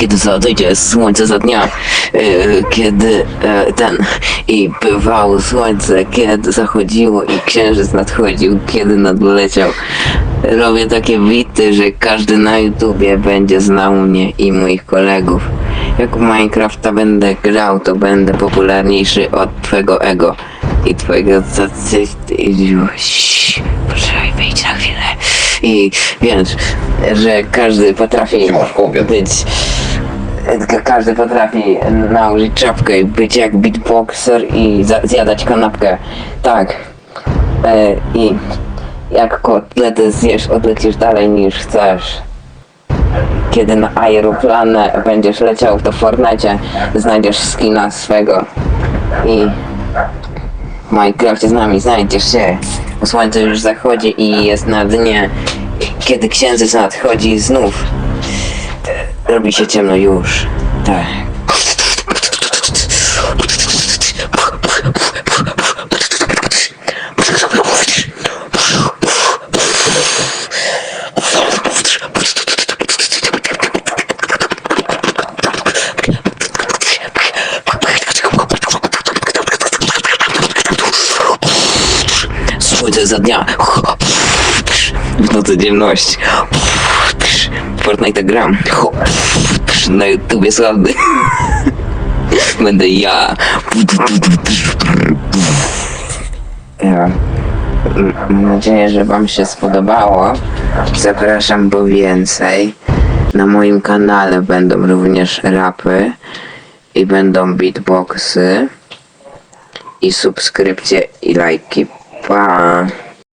kiedy zajdzie słońce za dnia, e, kiedy e, ten i bywało słońce, kiedy zachodziło i księżyc nadchodził, kiedy nadleciał. Robię takie bity, że każdy na YouTubie będzie znał mnie i moich kolegów. Jak w Minecrafta będę grał, to będę popularniejszy od twojego ego i twojego Poczekaj, wyjdź na chwilę. I wiesz, że każdy potrafi być Ka- Każdy potrafi nałożyć czapkę i być jak beatboxer i zjadać kanapkę. Tak. E, I jak kotlety zjesz, odlecisz dalej niż chcesz. Kiedy na aeroplanę będziesz leciał w to Fortnite, znajdziesz skina swego. I w z nami znajdziesz się. Słońce już zachodzi i jest na dnie. Kiedy księżyc nadchodzi znów, Robi się ciemno już. Tak. Za dnia. W nocy ciemność. Fortnite gram. Na YouTubie sławny. Będę ja. ja. Mam nadzieję, że wam się spodobało. Zapraszam po więcej. Na moim kanale będą również rapy i będą beatboxy i subskrypcje i lajki. 哇